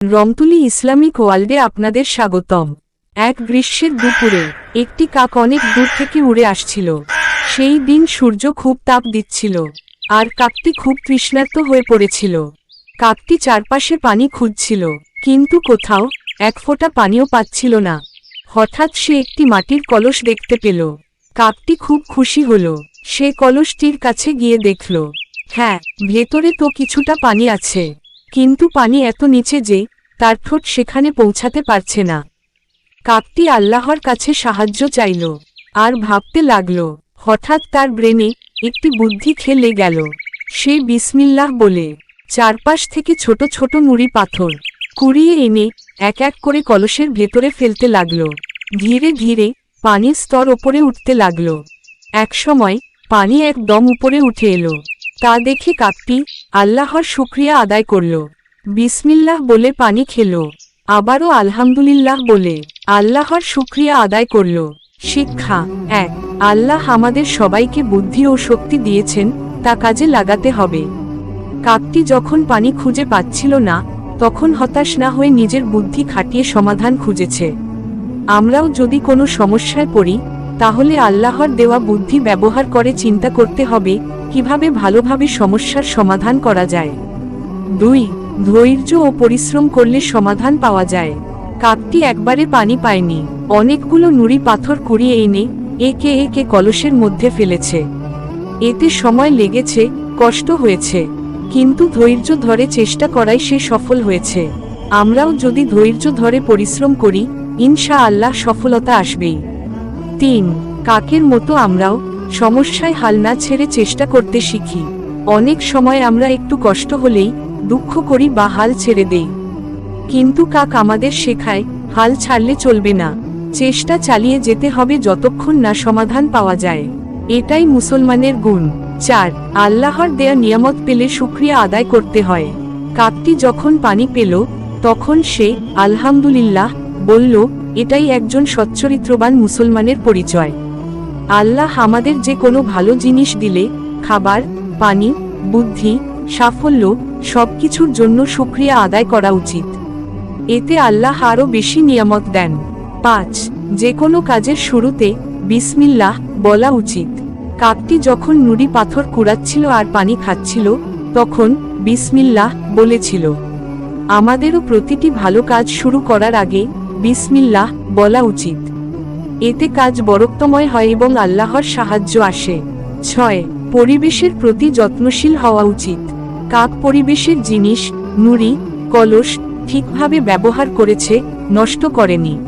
রমতুলি Islamic ওয়ার্ল্ডে আপনাদের স্বাগতম। এক গ্রীষ্মের দুপুরে একটি কাক অনেক দূর থেকে উড়ে আসছিল। সেই দিন সূর্য খুব তাপ দিচ্ছিল, আর কাকটি খুব তৃষ্ণার্ত হয়ে পড়েছিল। কাকটি চারপাশে পানি খুঁজছিল, কিন্তু কোথাও এক ফোঁটা পানিও পাচ্ছিল না। হঠাৎ সে একটি মাটির কলস দেখতে পেল। কাকটি খুব খুশি হল, সে কলসটির কাছে গিয়ে দেখল হ্যাঁ ভেতরে তো কিছুটা পানি আছে, কিন্তু পানি এত নিচে যে তার ঠোঁট সেখানে পৌঁছাতে পারছে না। কাকটি আল্লাহর কাছে সাহায্য চাইল, আর ভাবতে লাগল, হঠাৎ তার ব্রেনে একটি বুদ্ধি খেলে গেল। সে বিসমিল্লাহ বলে, চারপাশ থেকে ছোট ছোট নুড়ি পাথর কুড়িয়ে এনে এক এক করে কলসের ভেতরে ফেলতে লাগল। ধীরে ধীরে পানির স্তর ওপরে উঠতে লাগল। একসময় পানি একদম উপরে উঠে এলো। তা দেখে কাকটি আল্লাহর শুক্রিয়া আদায় করল। বিসমিল্লাহ বলে পানি খেল। আবারও আলহামদুলিল্লাহ বলে, আল্লাহর শুক্রিয়া আদায় করল। শিক্ষা, এক, আল্লাহ আমাদের সবাইকে বুদ্ধি ও শক্তি দিয়েছেন, তা কাজে লাগাতে হবে। কাকটি যখন পানি খুঁজে পাচ্ছিল না, তখন হতাশ না হয়ে নিজের বুদ্ধি খাটিয়ে সমাধান খুঁজেছে। আমরাও যদি কোনো সমস্যায় পড়ি, তাহলে আল্লাহর দেওয়া বুদ্ধি ব্যবহার করে চিন্তা করতে হবে, কীভাবে ভালোভাবে সমস্যার সমাধান করা যায়। দুই ধৈর্য ও পরিশ্রম করলে সমাধান পাওয়া যায়। কাকটি একবারে পানি পায়নি। অনেকগুলো নুড়ি পাথর কুড়িয়ে এনে একে একে কলসের মধ্যে ফেলেছে। এতে সময় লেগেছে, কষ্ট হয়েছে। কিন্তু ধৈর্য ধরে চেষ্টা করাই সে সফল হয়েছে। আমরাও যদি ধৈর্য ধরে পরিশ্রম করি ইনশা আল্লাহ সফলতা আসবেই। তিন, কাকের মতো আমরাও সমস্যায় হাল না ছেড়ে চেষ্টা করতে শিখি। অনেক সময় আমরা একটু কষ্ট হলেই দুঃখ করি বা হাল ছেড়ে দেই। কিন্তু কাক আমাদের শেখায়, হাল ছাড়লে চলবে না। চেষ্টা চালিয়ে যেতে হবে যতক্ষণ না সমাধান পাওয়া যায়। এটাই মুসলমানের গুণ। চার, আল্লাহর দেয়া নিয়ামত পেলে শুক্রিয়া আদায় করতে হয়। কাকটি যখন পানি পেল, তখন সে, আলহামদুলিল্লাহ, বলল, এটাই একজন সচ্চরিত্রবান মুসলমানের পরিচয়। আল্লাহ আমাদের যে কোনো ভালো জিনিস দিলে, খাবার, পানি, বুদ্ধি সাফল্য সবকিছুর জন্য শুক্রিয়া আদায় করা উচিত। এতে আল্লাহ আরও বেশি নিয়ামত দেন। পাঁচ যে কোনো কাজের শুরুতে বিসমিল্লাহ বলা উচিত। কাকটি যখন নুড়ি পাথর কুড়াচ্ছিল আর পানি খাচ্ছিল, তখন বিসমিল্লাহ বলেছিল, আমাদেরও প্রতিটি ভালো কাজ শুরু করার আগে বিসমিল্লাহ বলা উচিত। এতে কাজ বরক্তময় হয় এবং আল্লাহর সাহায্য আসে। ছয়, পরিবেশের প্রতি যত্নশীল হওয়া উচিত। কাক পরিবেশের জিনিস, নুড়ি, কলস ঠিকভাবে ব্যবহার করেছে, নষ্ট করেনি।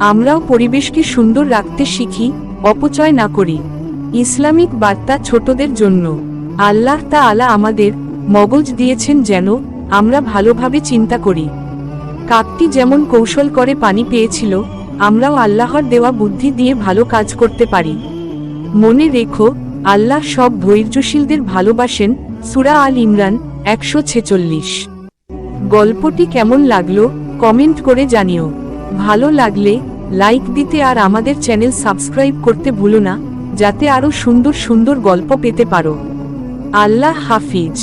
আমরাও পরিবেশকে সুন্দর রাখতে শিখি, অপচয় না করি। ইসলামিক বার্তা ছোটদের জন্য। আল্লাহ তা আলা আমাদের মগজ দিয়েছেন যেন আমরা ভালোভাবে চিন্তা করি। কাকটি যেমন কৌশল করে পানি পেয়েছিল, আমরাও আল্লাহর দেওয়া বুদ্ধি দিয়ে ভালো কাজ করতে পারি। মনে রেখো, আল্লাহ সব ধৈর্যশীলদের ভালোবাসেন সুরা আল ইমরান একশো ছেচল্লিশ। গল্পটি কেমন লাগল কমেন্ট করে জানিও। ভালো লাগলে লাইক দিতে আর আমাদের চ্যানেল সাবস্ক্রাইব করতে ভুলো না, যাতে আরও সুন্দর সুন্দর গল্প পেতে পারো। আল্লাহ হাফিজ।